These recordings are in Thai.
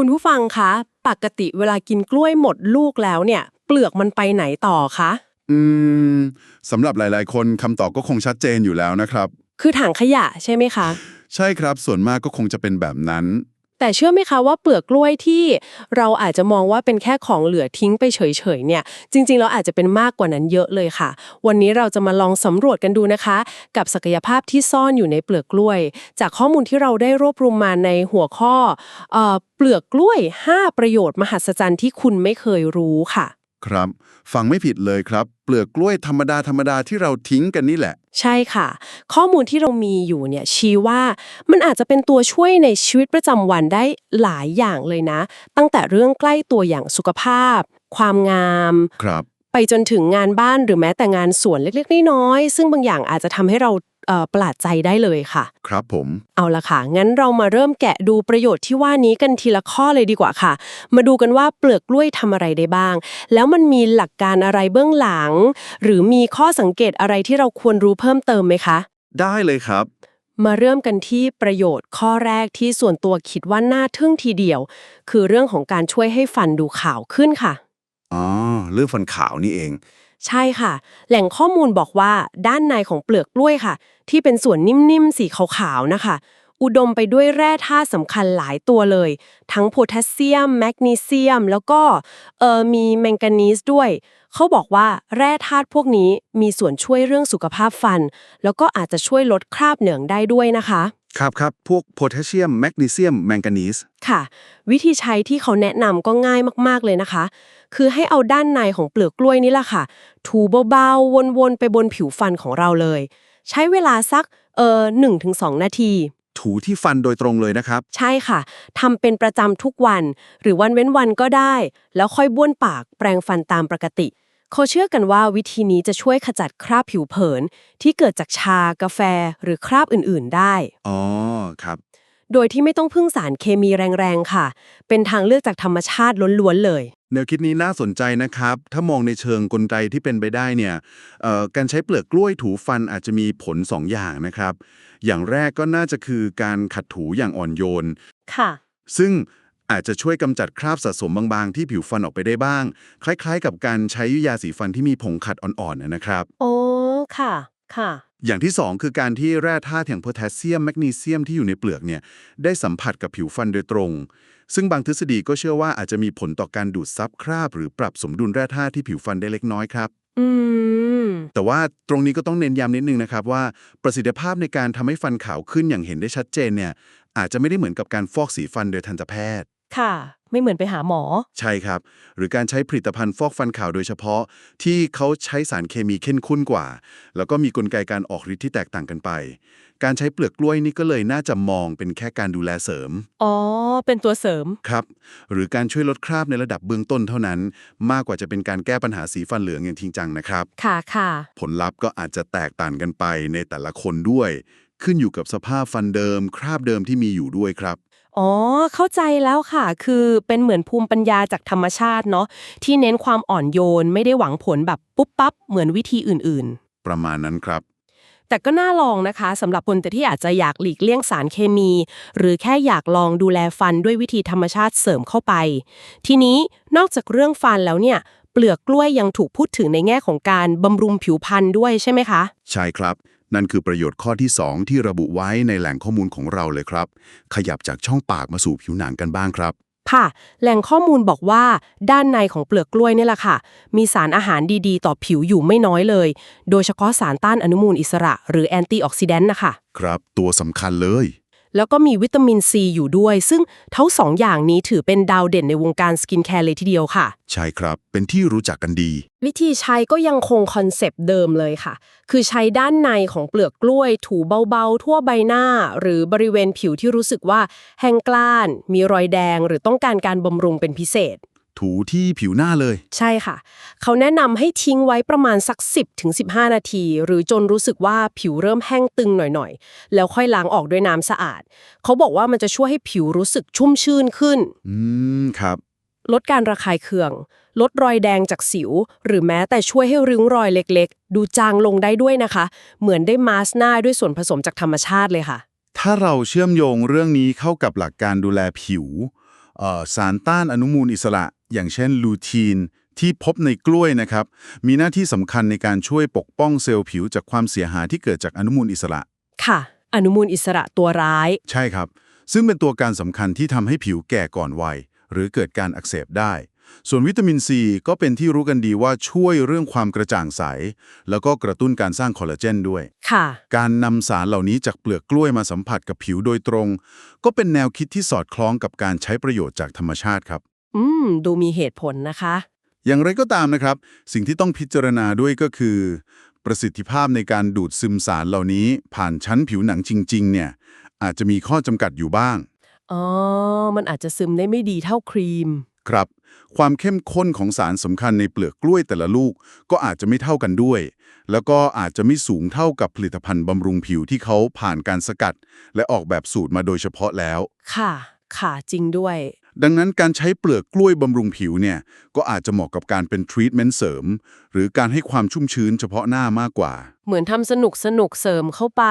คุณผู้ฟังคะ ปกติเวลากินกล้วยหมดลูกแล้วเนี่ย เปลือกมันไปไหนต่อคะ อืมสำหรับหลาย ๆ คนคำตอบก็คงชัดเจนอยู่แล้วนะครับ คือถังขยะใช่ไหมคะ ใช่ครับส่วนมากก็คงจะเป็นแบบนั้น แต่เชื่อไหมคะว่าเปลือกกล้วยที่เราอาจจะมองว่าเป็นแค่ของเหลือทิ้งไปเฉยๆเนี่ย จริงๆเราอาจจะเป็นมากกว่านั้นเยอะเลยค่ะ วันนี้เราจะมาลองสำรวจกันดูนะคะ กับศักยภาพที่ซ่อนอยู่ในเปลือกกล้วย จากข้อมูลที่เราได้รวบรวมมาในหัวข้อเอ่อเปลือกกล้วย 5 ประโยชน์มหัศจรรย์ที่คุณไม่เคยรู้ค่ะ ครับ ฟังไม่ผิดเลยครับ เปลือกกล้วยธรรมดาธรรมดาที่เราทิ้งกันนี่แหละ ใช่ค่ะ ข้อมูลที่เรามีอยู่เนี่ยชี้ว่ามันอาจจะเป็นตัวช่วยในชีวิตประจำวันได้หลายอย่างเลยนะ ตั้งแต่เรื่องใกล้ตัวอย่างสุขภาพ ความงาม ครับ ไปจนถึงงานบ้านหรือแม้แต่งานสวนเล็กๆน้อยๆซึ่งบางอย่างอาจจะทำให้เราเอ่อประหลาดใจได้เลยค่ะ ครับผม เอาละค่ะ งั้นเรามาเริ่มแกะดูประโยชน์ที่ว่านี้กันทีละข้อเลยดีกว่าค่ะ มาดูกันว่าเปลือกกล้วยทำอะไรได้บ้าง แล้วมันมีหลักการอะไรเบื้องหลัง หรือมีข้อสังเกตอะไรที่เราควรรู้เพิ่มเติมไหมคะ ได้เลยครับ มาเริ่มกันที่ประโยชน์ข้อแรกที่ส่วนตัวคิดว่าน่าทึ่งทีเดียว คือเรื่องของการช่วยให้ฟันดูขาวขึ้นค่ะ อ๋อเรื่องฟันขาวนี่เอง ใช่ค่ะ แหล่งข้อมูลบอกว่าด้านในของเปลือกกล้วยค่ะ ที่เป็นส่วนนิ่มๆ สีขาวๆนะคะ อุดมไปด้วยแร่ธาตุสำคัญหลายตัวเลย ทั้งโพแทสเซียม แมกนีเซียม แล้วก็เออมีแมงกานีสด้วย เขาบอกว่าแร่ธาตุพวกนี้มีส่วนช่วยเรื่องสุขภาพฟัน แล้วก็อาจจะช่วยลดคราบเหนืองได้ด้วยนะคะ ครับครับพวกโพแทสเซียมแมกนีเซียมแมงกานีสค่ะ วิธีใช้ที่เขาแนะนำก็ง่ายมากๆเลยนะคะ คือให้เอาด้านในของเปลือกกล้วยนี่แหละค่ะ ถูเบาๆ วนๆ ไปบนผิวฟันของเราเลย ใช้เวลาสักเออหนึ่งถึงสองนาที ถูที่ฟันโดยตรงเลยนะครับ ใช่ค่ะทำเป็นประจำทุกวัน หรือวันเว้นวันก็ได้ แล้วค่อยบ้วนปากแปรงฟันตามปกติเขาเชื่อกันว่าวิธีนี้จะช่วยขจัดคราบผิวเผิน ที่เกิดจากชากาแฟหรือคราบอื่นๆได้ อ๋อ ครับ โดยที่ไม่ต้องพึ่งสารเคมีแรงๆค่ะ เป็นทางเลือกจากธรรมชาติล้วนๆเลย แนวคิดนี้น่าสนใจนะครับ ถ้ามองในเชิงกลไกที่เป็นไปได้เนี่ยเอ่อการใช้เปลือกกล้วยถูฟันอาจจะมีผล 2 อย่างนะครับ อย่างแรกก็น่าจะคือการขัดถูอย่างอ่อนโยน ค่ะ ซึ่งอาจจะช่วยกำจัดคราบสะสมบางๆ ที่ผิวฟันออกไปได้บ้าง คล้ายๆ กับการใช้ยาสีฟันที่มีผงขัดอ่อนๆนะครับ โอ้ ค่ะ ค่ะ อย่างที่ 2 คือการที่แร่ธาตุอย่างโพแทสเซียมแมกนีเซียมที่อยู่ในเปลือกเนี่ยได้สัมผัสกับผิวฟันโดยตรง ซึ่งบางทฤษฎีก็เชื่อว่าอาจจะมีผลต่อการดูดซับคราบ หรือปรับสมดุลแร่ธาตุที่ผิวฟันได้เล็กน้อยครับอืมแต่ว่าตรงนี้ก็ต้องเน้นย้ำนิดนึงนะครับว่าประสิทธิภาพในการทำให้ฟันขาวขึ้นอย่างเห็นได้ชัดเจนเนี่ยอาจจะไม่ได้เหมือนกับการฟอกสีฟันโดยทันตแพทย์ ค่ะ ไม่เหมือนไปหาหมอ ใช่ครับ หรือการใช้ผลิตภัณฑ์ฟอกฟันขาวโดยเฉพาะ ที่เขาใช้สารเคมีเข้มข้นกว่า แล้วก็มีกลไกการออกฤทธิ์ที่แตกต่างกันไป การใช้เปลือกกล้วยนี่ก็เลยน่าจะมองเป็นแค่การดูแลเสริม อ๋อ เป็นตัวเสริม ครับ หรือการช่วยลดคราบในระดับเบื้องต้นเท่านั้น มากกว่าจะเป็นการแก้ปัญหาสีฟันเหลืองอย่างจริงจังนะครับ ค่ะค่ะ ผลลัพธ์ก็อาจจะแตกต่างกันไปในแต่ละคนด้วย ขึ้นอยู่กับสภาพฟันเดิม คราบเดิมที่มีอยู่ด้วยครับ อ๋อ เข้าใจแล้วค่ะ คือเป็นเหมือนภูมิปัญญาจากธรรมชาติเนาะที่เน้นความอ่อนโยนไม่ได้หวังผลแบบปุ๊บปั๊บเหมือนวิธีอื่นๆประมาณนั้นครับแต่ก็น่าลองนะคะสำหรับคนที่อาจจะอยากหลีกเลี่ยงสารเคมี หรือแค่อยากลองดูแลฟันด้วยวิธีธรรมชาติเสริมเข้าไป ทีนี้นอกจากเรื่องฟันแล้วเนี่ย เปลือกกล้วยยังถูกพูดถึงในแง่ของการบำรุงผิวพรรณด้วยใช่ไหมคะ ใช่ครับ นั่นคือประโยชน์ข้อที่ 2 ที่ระบุไว้ในแหล่งข้อมูลของเราเลยครับ ขยับจากช่องปากมาสู่ผิวหนังกันบ้างครับ ค่ะ แหล่งข้อมูลบอกว่า ด้านในของเปลือกกล้วยนี่แหละค่ะ มีสารอาหารดีๆ ต่อผิวอยู่ไม่น้อยเลย โดยเฉพาะสารต้านอนุมูลอิสระ หรือแอนตี้ออกซิแดนต์นะคะ ครับ ตัวสำคัญเลย แล้วก็มีวิตามินซีอยู่ด้วย ซึ่งทั้งสองอย่างนี้ถือเป็นดาวเด่นในวงการสกินแคร์เลยทีเดียวค่ะ ใช่ครับ เป็นที่รู้จักกันดี วิธีใช้ก็ยังคงคอนเซปต์เดิมเลยค่ะ คือใช้ด้านในของเปลือกกล้วย ถูเบาๆ ทั่วใบหน้า หรือบริเวณผิวที่รู้สึกว่าแห้งกล้าน มีรอยแดง หรือต้องการการบำรุงเป็นพิเศษ ถูที่ผิวหน้าเลย ใช่ค่ะ เขาแนะนำให้ทิ้งไว้ประมาณสัก 10ถึง15 นาที หรือจนรู้สึกว่าผิวเริ่มแห้งตึงหน่อยๆ แล้วค่อยล้างออกด้วยน้ำสะอาด เขาบอกว่ามันจะช่วยให้ผิวรู้สึกชุ่มชื่นขึ้น อืม ครับ ลดการระคายเคือง ลดรอยแดงจากสิว หรือแม้แต่ช่วยให้ริ้วรอยเล็กๆ ดูจางลงได้ด้วยนะคะ เหมือนได้มาสก์หน้าด้วยส่วนผสมจากธรรมชาติเลยค่ะ ถ้าเราเชื่อมโยงเรื่องนี้เข้ากับหลักการดูแลผิวเอ่อสารต้านอนุมูลอิสระ อย่างเช่นลูทีนที่พบในกล้วยนะครับ มีหน้าที่สำคัญในการช่วยปกป้องเซลล์ผิวจากความเสียหายที่เกิดจากอนุมูลอิสระ ค่ะ อนุมูลอิสระตัวร้าย ใช่ครับ ซึ่งเป็นตัวการสำคัญที่ทำให้ผิวแก่ก่อนวัย หรือเกิดการอักเสบได้ ส่วนวิตามินซีก็เป็นที่รู้กันดีว่าช่วยเรื่องความกระจ่างใส แล้วก็กระตุ้นการสร้างคอลลาเจนด้วย ค่ะ การนำสารเหล่านี้จากเปลือกกล้วยมาสัมผัสกับผิวโดยตรง ก็เป็นแนวคิดที่สอดคล้องกับการใช้ประโยชน์จากธรรมชาติครับ อืม ดูมีเหตุผลนะคะ อย่างไรก็ตามนะครับ สิ่งที่ต้องพิจารณาด้วยก็คือ ประสิทธิภาพในการดูดซึมสารเหล่านี้ผ่านชั้นผิวหนังจริง ๆ เนี่ย อาจจะมีข้อจำกัดอยู่บ้าง อ๋อ มันอาจจะซึมได้ไม่ดีเท่าครีม ครับ ความเข้มข้นของสารสำคัญในเปลือกกล้วยแต่ละลูก ก็อาจจะไม่เท่ากันด้วย แล้วก็อาจจะไม่สูงเท่ากับผลิตภัณฑ์บำรุงผิวที่เขาผ่านการสกัด และออกแบบสูตรมาโดยเฉพาะแล้ว ค่ะ ค่ะจริงด้วย ดังนั้นการใช้เปลือกกล้วยบำรุงผิวเนี่ยก็อาจจะเหมาะกับการเป็นทรีทเมนต์เสริม หรือการให้ความชุ่มชื้นเฉพาะหน้ามากกว่า เหมือนทำสนุกสนุกเสริมเข้าไป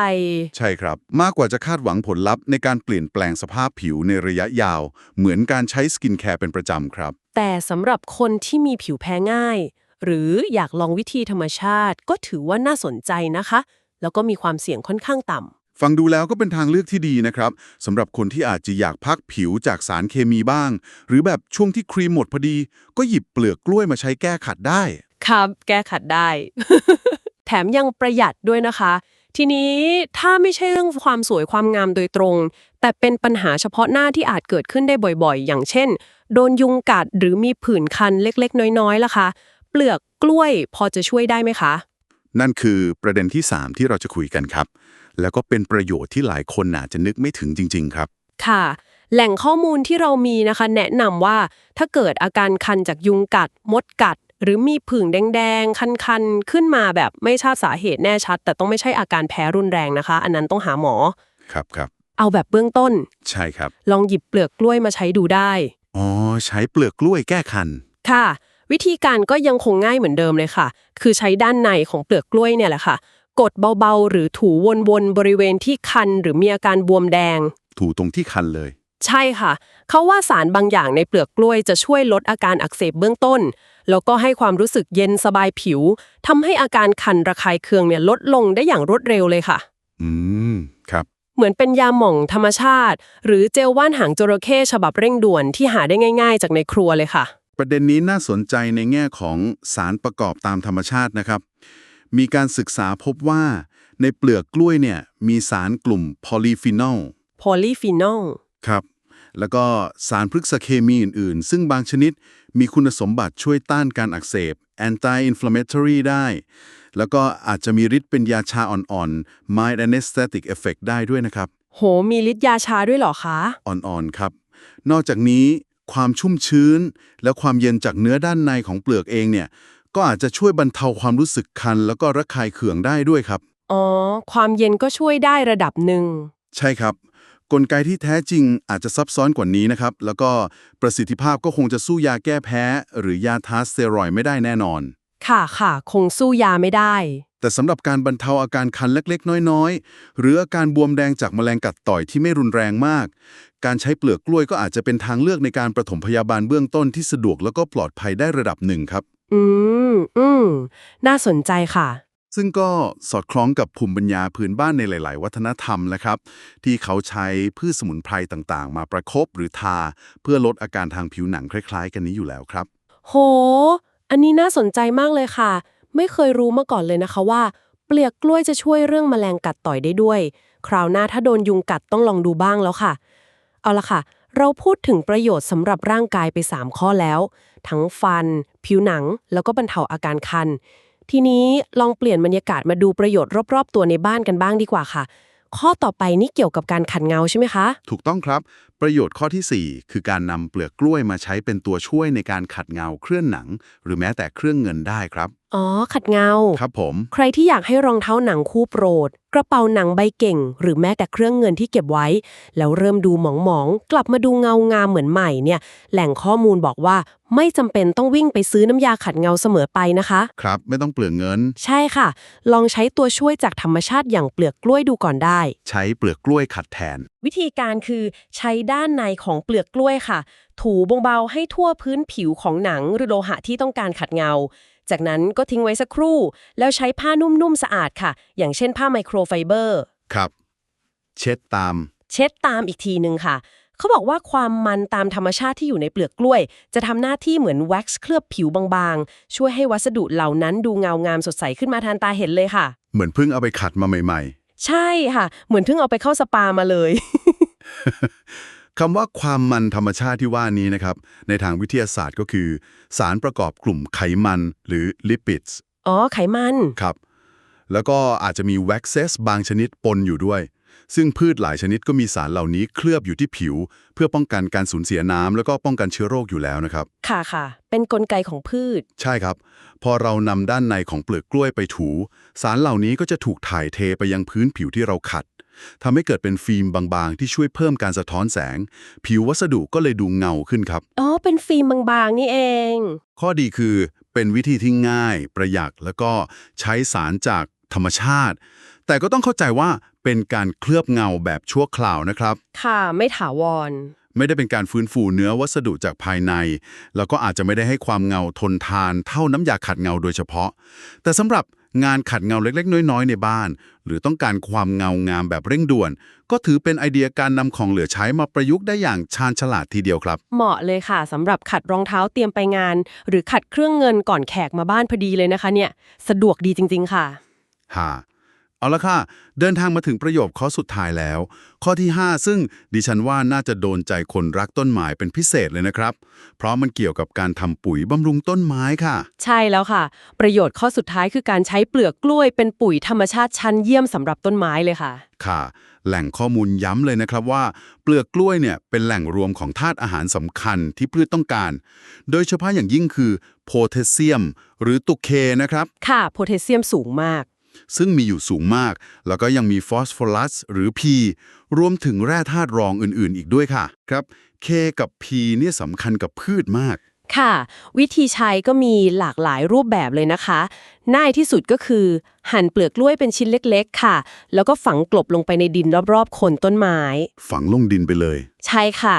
ใช่ครับ มากกว่าจะคาดหวังผลลัพธ์ในการเปลี่ยนแปลงสภาพผิวในระยะยาว เหมือนการใช้สกินแคร์เป็นประจำครับ แต่สำหรับคนที่มีผิวแพ้ง่าย หรืออยากลองวิธีธรรมชาติ ก็ถือว่าน่าสนใจนะคะ แล้วก็มีความเสี่ยงค่อนข้างต่ำ ฟังดูแล้วก็เป็นทางเลือกที่ดีนะครับสำหรับคนที่อาจจะอยากพักผิวจากสารเคมีบ้าง หรือแบบช่วงที่ครีมหมดพอดี ก็หยิบเปลือกกล้วยมาใช้แก้ขัดได้ ครับแก้ขัดได้ แถมยังประหยัดด้วยนะคะ ทีนี้ถ้าไม่ใช่เรื่องความสวยความงามโดยตรง แต่เป็นปัญหาเฉพาะหน้าที่อาจเกิดขึ้นได้บ่อยๆ อย่างเช่น โดนยุงกัดหรือมีผื่นคันเล็กๆ น้อยๆล่ะคะ เปลือกกล้วยพอจะช่วยได้ไหมคะ นั่นคือประเด็นที่ 3 ที่เราจะคุยกันครับ แล้วก็เป็นประโยชน์ที่หลายคนอาจจะนึกไม่ถึงจริง ๆ ครับ ค่ะ แหล่งข้อมูลที่เรามีนะคะ แนะนำว่าถ้าเกิดอาการคันจากยุงกัด มดกัด หรือมีผื่นแดง ๆ คัน ๆ ขึ้นมาแบบไม่ทราบสาเหตุแน่ชัด แต่ต้องไม่ใช่อาการแพ้รุนแรงนะคะ อันนั้นต้องหาหมอ ครับครับ เอาแบบเบื้องต้น ใช่ครับ ลองหยิบเปลือกกล้วยมาใช้ดูได้ อ๋อ ใช้เปลือกกล้วยแก้คัน ค่ะ วิธีการก็ยังคงง่ายเหมือนเดิมเลยค่ะ คือใช้ด้านในของเปลือกกล้วยเนี่ยแหละค่ะ กดเบาๆ หรือถูวนๆ บริเวณที่คันหรือมีอาการบวมแดง ถูตรงที่คันเลย ใช่ค่ะ เขาว่าสารบางอย่างในเปลือกกล้วยจะช่วยลดอาการอักเสบเบื้องต้น แล้วก็ให้ความรู้สึกเย็นสบายผิวทำให้อาการคันระคายเคืองเนี่ยลดลงได้อย่างรวดเร็วเลยค่ะ อืม ครับ เหมือนเป็นยาหม่องธรรมชาติ หรือเจลว่านหางจระเข้ฉบับเร่งด่วนที่หาได้ง่าย ๆ จากในครัวเลยค่ะ ประเด็นนี้น่าสนใจในแง่ของสารประกอบตามธรรมชาตินะครับ มีการศึกษาพบว่า ในเปลือกกล้วยเนี่ยมีสารกลุ่มโพลีฟีนอลโพลีฟีนอลครับ แล้วก็สารพฤกษเคมีอื่น ๆ ซึ่งบางชนิดมีคุณสมบัติช่วยต้านการอักเสบ anti-inflammatory ได้ แล้วก็อาจจะมีฤทธิ์เป็นยาชาอ่อนๆ mild anesthetic effect ได้ด้วยนะครับ โห มีฤทธิ์ยาชาด้วยเหรอคะ อ่อนๆ ครับ นอกจากนี้ ความชุ่มชื้น และความเย็นจากเนื้อด้านในของเปลือกเองเนี่ยก็อาจจะช่วยบรรเทาความรู้สึกคัน แล้วก็ระคายเคืองได้ด้วยครับ อ๋อ ความเย็นก็ช่วยได้ระดับหนึ่ง ใช่ครับ กลไกที่แท้จริงอาจจะซับซ้อนกว่านี้นะครับ แล้วก็ประสิทธิภาพก็คงจะสู้ยาแก้แพ้ หรือยาทาสเตียรอยด์ไม่ได้แน่นอน ค่ะค่ะ คงสู้ยาไม่ได้ แต่สำหรับการบรรเทาอาการคันเล็กๆ น้อยๆ หรืออาการบวมแดงจากแมลงกัดต่อยที่ไม่รุนแรงมาก การใช้เปลือกกล้วยก็อาจจะเป็นทางเลือกในการปฐมพยาบาลเบื้องต้นที่สะดวกแล้วก็ปลอดภัยได้ระดับหนึ่งครับ อืม อืม น่าสนใจค่ะ ซึ่งก็สอดคล้องกับภูมิปัญญาพื้นบ้านในหลาย ๆ วัฒนธรรมนะครับ ที่เขาใช้พืชสมุนไพรต่างๆ มาประคบหรือทา เพื่อลดอาการทางผิวหนังคล้าย ๆ กันนี้อยู่แล้วครับ โห อันนี้น่าสนใจมากเลยค่ะ ไม่เคยรู้มาก่อนเลยนะคะว่า เปลือกกล้วยจะช่วยเรื่องแมลงกัดต่อยได้ด้วย คราวหน้าถ้าโดนยุงกัดต้องลองดูบ้างแล้วค่ะ เอาละค่ะ เราพูดถึงประโยชน์สำหรับร่างกายไป 3 ข้อแล้ว ทั้งฟัน ผิวหนัง แล้วก็บรรเทาอาการคัน ทีนี้ลองเปลี่ยนบรรยากาศมาดูประโยชน์รอบๆ ตัวในบ้านกันบ้างดีกว่าค่ะ ข้อต่อไปนี่เกี่ยวกับการขัดเงาใช่ไหมคะ ถูกต้องครับประโยชน์ข้อทีสี่ 4 คือการนำเปลือกกล้วยมาใช้เป็นตัวช่วยในการขัดเงาเครื่องหนัง หรือแม้แต่เครื่องเงินได้ครับ อ๋อ ขัดเงา ครับผม ใครที่อยากให้รองเท้าหนังคู่โปรด กระเป๋าหนังใบเก่ง หรือแม้แต่เครื่องเงินที่เก็บไว้ แล้วเริ่มดูหมองๆ กลับมาดูเงางามเหมือนใหม่เนี่ย แหล่งข้อมูลบอกว่าไม่จำเป็นต้องวิ่งไปซื้อน้ำยาขัดเงาเสมอไปนะคะ ครับ ไม่ต้องเปลืองเงิน ใช่ค่ะ ลองใช้ตัวช่วยจากธรรมชาติอย่างเปลือกกล้วยดูก่อนได้ ใช้เปลือกกล้วยขัดแทน วิธีการคือใช้ด้านในของเปลือกกล้วยค่ะ ถูเบาๆให้ทั่วพื้นผิวของหนังหรือโลหะที่ต้องการขัดเงา จากนั้นก็ทิ้งไว้สักครู่ แล้วใช้ผ้านุ่มๆสะอาดค่ะ อย่างเช่นผ้าไมโครไฟเบอร์ ครับ เช็ดตาม เช็ดตามอีกทีหนึ่งค่ะ เขาบอกว่าความมันตามธรรมชาติที่อยู่ในเปลือกกล้วย จะทำหน้าที่เหมือนแว็กซ์เคลือบผิวบางๆ ช่วยให้วัสดุเหล่านั้นดูเงางามสดใสขึ้นมาทานตาเห็นเลยค่ะ เหมือนเพิ่งเอาไปขัดมาใหม่ใช่ค่ะ เหมือนเพิ่งเอาไปเข้าสปามาเลยๆ คำว่าความมันธรรมชาติที่ว่านี้นะครับ ในทางวิทยาศาสตร์ก็คือ สารประกอบกลุ่มไขมันหรือลิปิดส์อ๋อ ไขมัน ครับ แล้วก็อาจจะมีแว็กเซสบางชนิดปนอยู่ด้วย ซึ่งพืชหลายชนิดก็มีสารเหล่านี้เคลือบอยู่ที่ผิว เพื่อป้องกันการสูญเสียน้ำแล้วก็ป้องกันเชื้อโรคอยู่แล้วนะครับ ค่ะค่ะ เป็นกลไกของพืช ใช่ครับ พอเรานำด้านในของเปลือกกล้วยไปถู สารเหล่านี้ก็จะถูกถ่ายเทไปยังพื้นผิวที่เราขัด ทำให้เกิดเป็นฟิล์มบางๆ ที่ช่วยเพิ่มการสะท้อนแสง ผิววัสดุก็เลยดูเงาขึ้นครับ อ๋อ เป็นฟิล์มบางๆ นี่เอง ข้อดีคือเป็นวิธีที่ง่าย ประหยัดแล้วก็ใช้สารจากธรรมชาติ แต่ก็ต้องเข้าใจว่าเป็นการเคลือบเงาแบบชั่วคราวนะครับ ค่ะ ไม่ถาวร ไม่ได้เป็นการฟื้นฟูเนื้อวัสดุจากภายใน แล้วก็อาจจะไม่ได้ให้ความเงาทนทานเท่าน้ำยาขัดเงาโดยเฉพาะ แต่สำหรับ งานขัดเงาเล็กๆ น้อยๆ ในบ้าน หรือต้องการความเงางามแบบเร่งด่วน ก็ถือเป็นไอเดียการนำของเหลือใช้มาประยุกต์ได้อย่างชาญฉลาดทีเดียวครับ เหมาะเลยค่ะสำหรับขัดรองเท้าเตรียมไปงาน หรือขัดเครื่องเงินก่อนแขกมาบ้านพอดีเลยนะคะเนี่ย สะดวกดีจริง ๆ ค่ะฮะ เอาละค่ะ เดินทางมาถึงประโยคข้อสุดท้ายแล้ว ข้อที่ 5 ซึ่งดิฉันว่าน่าจะโดนใจคนรักต้นไม้เป็นพิเศษเลยนะครับ เพราะมันเกี่ยวกับการทำปุ๋ยบำรุงต้นไม้ค่ะ ใช่แล้วค่ะ ประโยชน์ข้อสุดท้ายคือการใช้เปลือกกล้วยเป็นปุ๋ยธรรมชาติชั้นเยี่ยมสำหรับต้นไม้เลยค่ะ ค่ะ แหล่งข้อมูลย้ำเลยนะครับว่า เปลือกกล้วยเนี่ยเป็นแหล่งรวมของธาตุอาหารสำคัญที่พืชต้องการ โดยเฉพาะอย่างยิ่งคือโพแทสเซียม หรือตุเคนะครับ ค่ะ โพแทสเซียมสูงมาก ซึ่งมีอยู่สูงมาก แล้วก็ยังมีฟอสฟอรัสหรือ P รวมถึงแร่ธาตุรองอื่นๆ อีกด้วยค่ะ ครับ K กับ P เนี่ยสำคัญกับพืชมาก ค่ะ วิธีใช้ก็มีหลากหลายรูปแบบเลยนะคะ ง่ายที่สุดก็คือ หั่นเปลือกกล้วยเป็นชิ้นเล็ก ๆ ค่ะ แล้วก็ฝังกลบลงไปในดินรอบๆโคนต้นไม้ ฝังลงดินไปเลย ใช่ค่ะ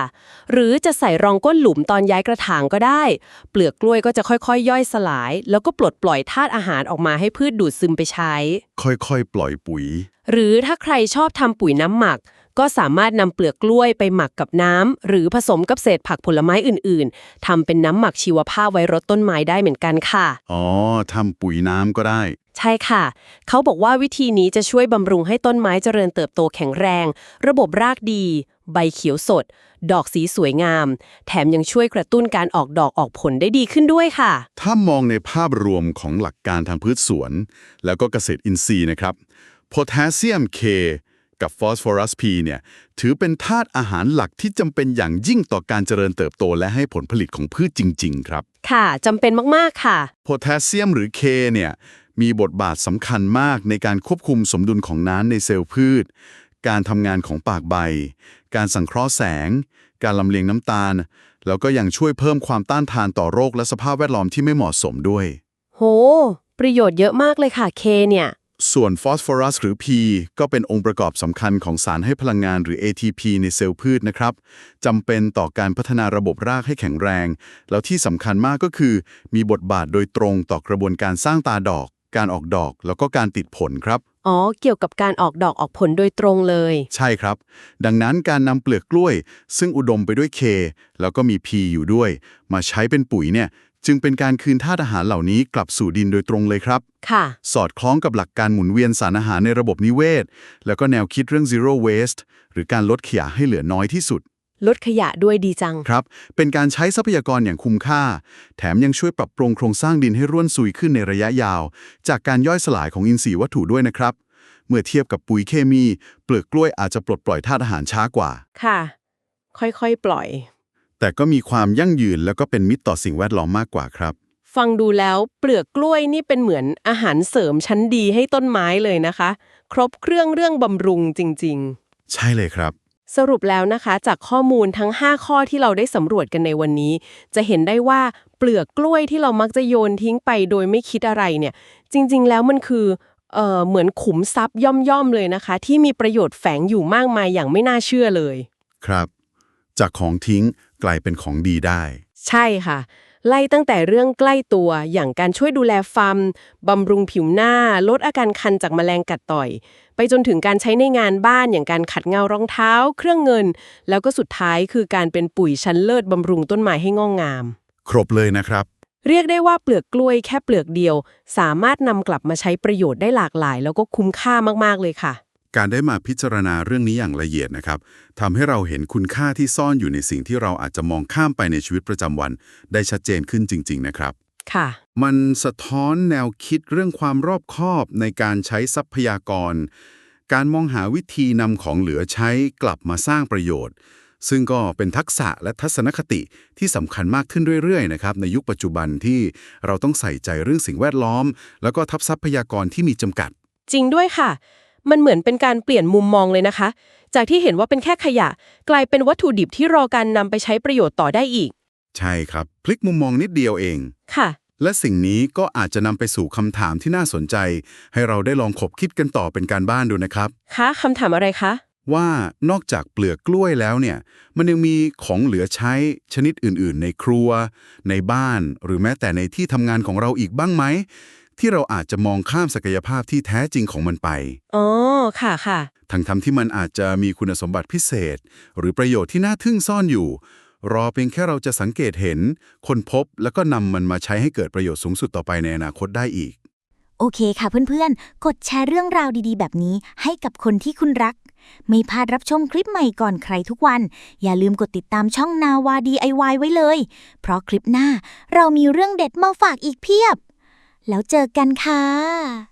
หรือจะใส่รองก้นหลุมตอนย้ายกระถางก็ได้ เปลือกกล้วยก็จะค่อยๆ ย่อยสลาย แล้วก็ปลดปล่อยธาตุอาหารออกมาให้พืชดูดซึมไปใช้ ค่อยๆ ปล่อยปุ๋ย หรือถ้าใครชอบทำปุ๋ยน้ำหมัก ก็สามารถนำเปลือกกล้วยไปหมักกับน้ำหรือผสมกับเศษผักผลไม้อื่น ๆทำเป็นน้ำหมักชีวภาพไว้รดต้นไม้ได้เหมือนกันค่ะ อ๋อทำปุ๋ยน้ำก็ได้ ใช่ค่ะ เขาบอกว่าวิธีนี้จะช่วยบำรุงให้ต้นไม้เจริญเติบโตแข็งแรง ระบบรากดี ใบเขียวสด ดอกสีสวยงาม แถมยังช่วยกระตุ้นการออกดอกออกผลได้ดีขึ้นด้วยค่ะ ถ้ามองในภาพรวมของหลักการทางพืชสวน แล้วก็เกษตรอินทรีย์นะครับโพแทสเซียม K กับฟอสฟอรัส P เนี่ยถือเป็นธาตุอาหารหลักที่จำเป็นอย่างยิ่งต่อการเจริญเติบโตและให้ผลผลิตของพืชจริง ๆ ครับ ค่ะจำเป็นมาก ๆ ค่ะ โพแทสเซียมหรือ K เนี่ยมีบทบาทสำคัญมากในการควบคุมสมดุลของน้ำในเซลล์พืช การทำงานของปากใบ การสังเคราะห์แสง การลำเลียงน้ำตาล แล้วก็ยังช่วยเพิ่มความต้านทานต่อโรคและสภาพแวดล้อมที่ไม่เหมาะสมด้วย โห ประโยชน์เยอะมากเลยค่ะเคเนี่ย ส่วนฟอสฟอรัสหรือ P ก็เป็นองค์ประกอบสำคัญของสารให้พลังงานหรือ ATP ในเซลล์พืชนะครับจำเป็นต่อการพัฒนาระบบรากให้แข็งแรง แล้วที่สำคัญมากก็คือ มีบทบาทโดยตรงต่อกระบวนการสร้างตาดอก การออกดอก แล้วก็การติดผลครับ อ๋อ เกี่ยวกับการออกดอกออกผลโดยตรงเลย ใช่ครับ ดังนั้นการนำเปลือกกล้วย ซึ่งอุดมไปด้วย K แล้วก็มี P อยู่ด้วย มาใช้เป็นปุ๋ยเนี่ย จึงเป็นการคืนธาตุอาหารเหล่านี้กลับสู่ดินโดยตรงเลยครับ ค่ะ สอดคล้องกับหลักการหมุนเวียนสารอาหารในระบบนิเวศ แล้วก็แนวคิดเรื่อง zero waste หรือการลดขยะให้เหลือน้อยที่สุด ลดขยะด้วยดีจัง ครับ เป็นการใช้ทรัพยากรอย่างคุ้มค่า แถมยังช่วยปรับปรุงโครงสร้างดินให้ร่วนซุยขึ้นในระยะยาว จากการย่อยสลายของอินทรีย์วัตถุด้วยนะครับ เมื่อเทียบกับปุ๋ยเคมี เปลือกกล้วยอาจจะปลดปล่อยธาตุอาหารช้ากว่า ค่ะ ค่อยๆ ปล่อย แต่ก็มีความยั่งยืนแล้วก็เป็นมิตรต่อสิ่งแวดล้อมมากกว่าครับ ฟังดูแล้วเปลือกกล้วยนี่เป็นเหมือนอาหารเสริมชั้นดีให้ต้นไม้เลยนะคะ ครบเครื่องเรื่องบำรุงจริง ๆ ใช่เลยครับ สรุปแล้วนะคะ จากข้อมูลทั้ง 5 ข้อที่เราได้สำรวจกันในวันนี้ จะเห็นได้ว่าเปลือกกล้วยที่เรามักจะโยนทิ้งไปโดยไม่คิดอะไรเนี่ย จริง ๆ แล้วมันคือเอ่อเหมือนขุมทรัพย์ย่อมๆเลยนะคะ ที่มีประโยชน์แฝงอยู่มากมายอย่างไม่น่าเชื่อเลย ครับ จากของทิ้งกลายเป็นของดีได้ ใช่ค่ะ ไล่ตั้งแต่เรื่องใกล้ตัวอย่างการช่วยดูแลฟาร์มบำรุงผิวหน้า ลดอาการคันจากแมลงกัดต่อย ไปจนถึงการใช้ในงานบ้านอย่างการขัดเงารองเท้า เครื่องเงิน แล้วก็สุดท้ายคือการเป็นปุ๋ยชั้นเลิศบำรุงต้นไม้ให้งอกงาม ครบเลยนะครับ เรียกได้ว่าเปลือกกล้วยแค่เปลือกเดียว สามารถนำกลับมาใช้ประโยชน์ได้หลากหลาย แล้วก็คุ้มค่ามากๆเลยค่ะ การได้มาพิจารณาเรื่องนี้อย่างละเอียดนะครับทำให้เราเห็นคุณค่าที่ซ่อนอยู่ในสิ่งที่เราอาจจะมองข้ามไปในชีวิตประจำวัน ได้ชัดเจนขึ้นจริง ๆ นะครับ ค่ะ มันสะท้อนแนวคิดเรื่องความรอบคอบในการใช้ทรัพยากร การมองหาวิธีนำของเหลือใช้กลับมาสร้างประโยชน์ ซึ่งก็เป็นทักษะและทัศนคติที่สำคัญมากขึ้นเรื่อยๆนะครับในยุคปัจจุบันที่เราต้องใส่ใจเรื่องสิ่งแวดล้อม แล้วก็ทับทรัพยากรที่มีจำกัด จริงด้วยค่ะ มันเหมือนเป็นการเปลี่ยนมุมมองเลยนะคะ จากที่เห็นว่าเป็นแค่ขยะ กลายเป็นวัตถุดิบที่รอการนำไปใช้ประโยชน์ต่อได้อีก ใช่ครับ พลิกมุมมองนิดเดียวเอง ค่ะ และสิ่งนี้ก็อาจจะนำไปสู่คำถามที่น่าสนใจ ให้เราได้ลองขบคิดกันต่อเป็นการบ้านดูนะครับ คะคำถามอะไรคะ ว่านอกจากเปลือกกล้วยแล้วเนี่ย มันยังมีของเหลือใช้ชนิดอื่นๆ ในครัว ในบ้าน หรือแม้แต่ในที่ทำงานของเราอีกบ้างไหม ที่เราอาจจะมองข้ามศักยภาพที่แท้จริงของมันไป อ๋อ ค่ะค่ะ ทั้งทำที่มันอาจจะมีคุณสมบัติพิเศษ หรือประโยชน์ที่น่าทึ่งซ่อนอยู่ รอเพียงแค่เราจะสังเกตเห็น คนพบแล้วก็นำมันมาใช้ให้เกิดประโยชน์สูงสุดต่อไปในอนาคตได้อีก โอเคค่ะเพื่อนๆ กดแชร์เรื่องราวดีๆ แบบนี้ให้กับคนที่คุณรัก ไม่พลาดรับชมคลิปใหม่ก่อนใครทุกวัน อย่าลืมกดติดตามช่องนาวา DIY ไว้เลย เพราะคลิปหน้าเรามีเรื่องเด็ดมาฝากอีกเพียบ แล้วเจอกันค่ะ